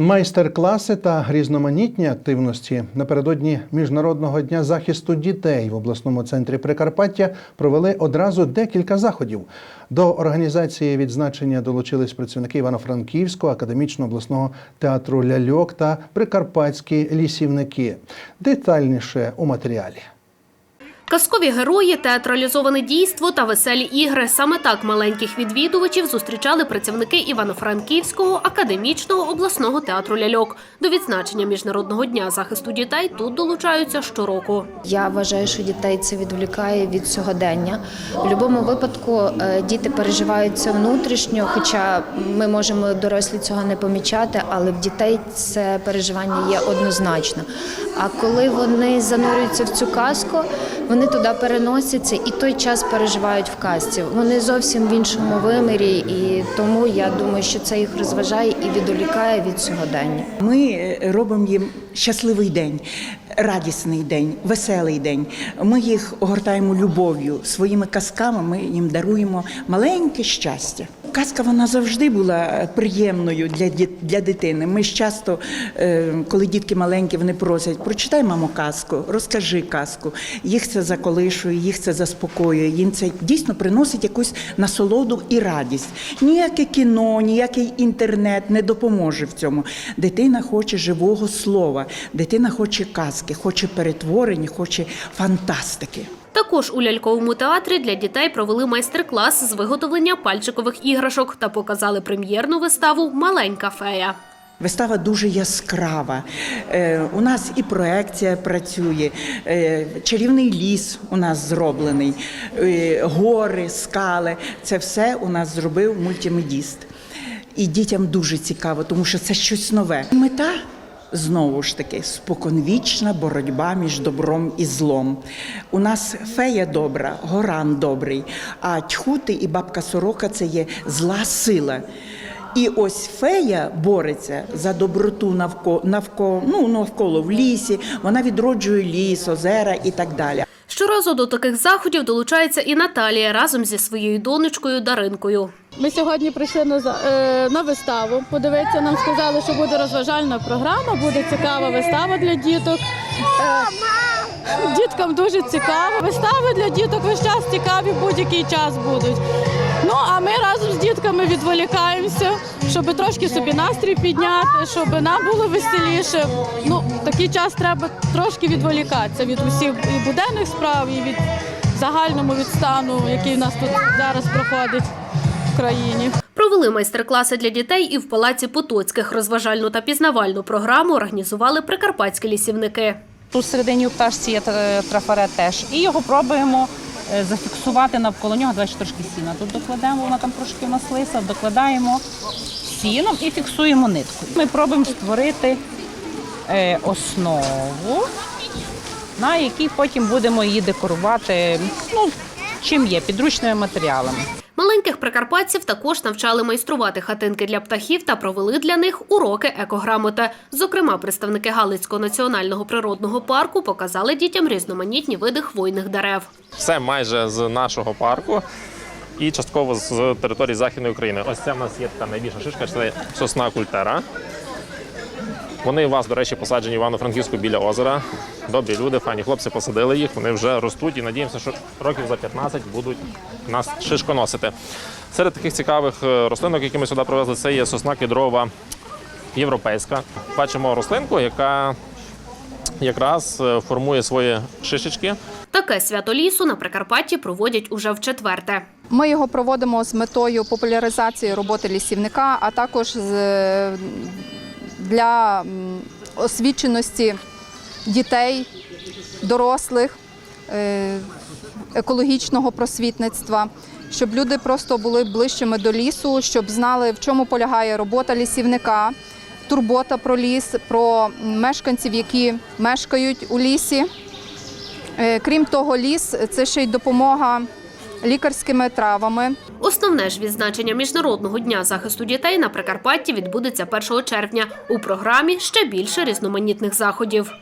Майстер-класи та різноманітні активності напередодні міжнародного дня захисту дітей в обласному центрі Прикарпаття провели одразу декілька заходів. До організації відзначення долучились працівники Івано-Франківського академічного обласного театру ляльок та прикарпатські лісівники. Детальніше у матеріалі. Казкові герої, театралізоване дійство та веселі ігри. Саме так маленьких відвідувачів зустрічали працівники Івано-Франківського академічного обласного театру ляльок. До відзначення Міжнародного дня захисту дітей тут долучаються щороку. Я вважаю, що дітей це відволікає від сьогодення. В будь-якому випадку е, діти переживають це внутрішньо, хоча ми можемо дорослі цього не помічати, але в дітей це переживання є однозначно. А коли вони занурюються в цю казку, вони туди переносяться і той час переживають в казці. Вони зовсім в іншому вимірі, і тому я думаю, що це їх розважає і відволікає від сьогодення. Ми е, робимо їм щасливий день, радісний день, веселий день. Ми їх огортаємо любов'ю, своїми казками ми їм даруємо маленьке щастя. Казка вона завжди була приємною для для дитини. Ми ж часто, е, коли дітки маленькі, вони просять, прочитай мамо казку, розкажи казку. Їх це заколишує, їх це заспокоює. Їм це дійсно приносить якусь насолоду і радість. Ніяке кіно, ніякий інтернет не допоможе в цьому. Дитина хоче живого слова, дитина хоче казки, хоче перетворень, хоче фантастики. Також у ляльковому театрі для дітей провели майстер-клас з виготовлення пальчикових іграшок та показали прем'єрну виставу Маленька фея. Вистава дуже яскрава. Е, у нас і проекція працює, е, чарівний ліс у нас зроблений, е, гори, скали. Це все у нас зробив мультимедіст. І дітям дуже цікаво, тому що це щось нове. Мета. Знову ж таки, споконвічна боротьба між добром і злом. У нас фея добра, горан добрий, а тьхути і бабка сорока це є зла сила. І ось фея бореться за доброту навколо, навколо, ну, навколо в лісі, вона відроджує ліс, озера і так далі. Щоразу до таких заходів долучається і Наталія разом зі своєю донечкою Даринкою. Ми сьогодні прийшли на, е, на виставу. Подивитися, нам сказали, що буде розважальна програма, буде цікава вистава для діток. Е, діткам дуже цікаво. Вистави для діток весь час цікаві, будь-який час будуть. Ну а ми разом з дітками відволікаємося, щоб трошки собі настрій підняти, щоб нам було веселіше. Ну, в такий час треба трошки відволікатися від усіх і буденних справ, і від загальному від стану, який в нас тут зараз проходить в країні. Провели майстер-класи для дітей і в палаці Потоцьких. Розважальну та пізнавальну програму організували прикарпатські лісівники. Тут всередині у пташці є трафарет теж. І його пробуємо зафіксувати навколо нього. Давайте трошки сіна. Тут докладемо, вона там трошки у нас лиса, докладаємо сіном і фіксуємо ниткою. Ми пробуємо створити е, основу, на якій потім будемо її декорувати. Ну, чим є, підручними матеріалами. Маленьких прикарпатців також навчали майструвати хатинки для птахів та провели для них уроки екограмоти. Зокрема, представники Галицького національного природного парку показали дітям різноманітні види хвойних дерев. Все майже з нашого парку і частково з території Західної України. Ось це в нас є така найбільша шишка, це сосна культера. Вони у вас, до речі, посаджені в Івано-Франківську біля озера. Добрі люди, файні хлопці посадили їх, вони вже ростуть і надіємося, що років за 15 будуть нас шишконосити. Серед таких цікавих е, рослинок, які ми сюди привезли, це є сосна кедрова європейська. Бачимо рослинку, яка якраз е, формує свої шишечки. Таке свято лісу на Прикарпатті проводять уже в четверте. Ми його проводимо з метою популяризації роботи лісівника, а також для освіченості дітей, дорослих, е, екологічного просвітництва, щоб люди просто були ближчими до лісу, щоб знали, в чому полягає робота лісівника, турбота про ліс, про мешканців, які мешкають у лісі. Е, Крім того, ліс це ще й допомога лікарськими травами. Основне ж відзначення Міжнародного дня захисту дітей на Прикарпатті відбудеться 1 червня. У програмі ще більше різноманітних заходів.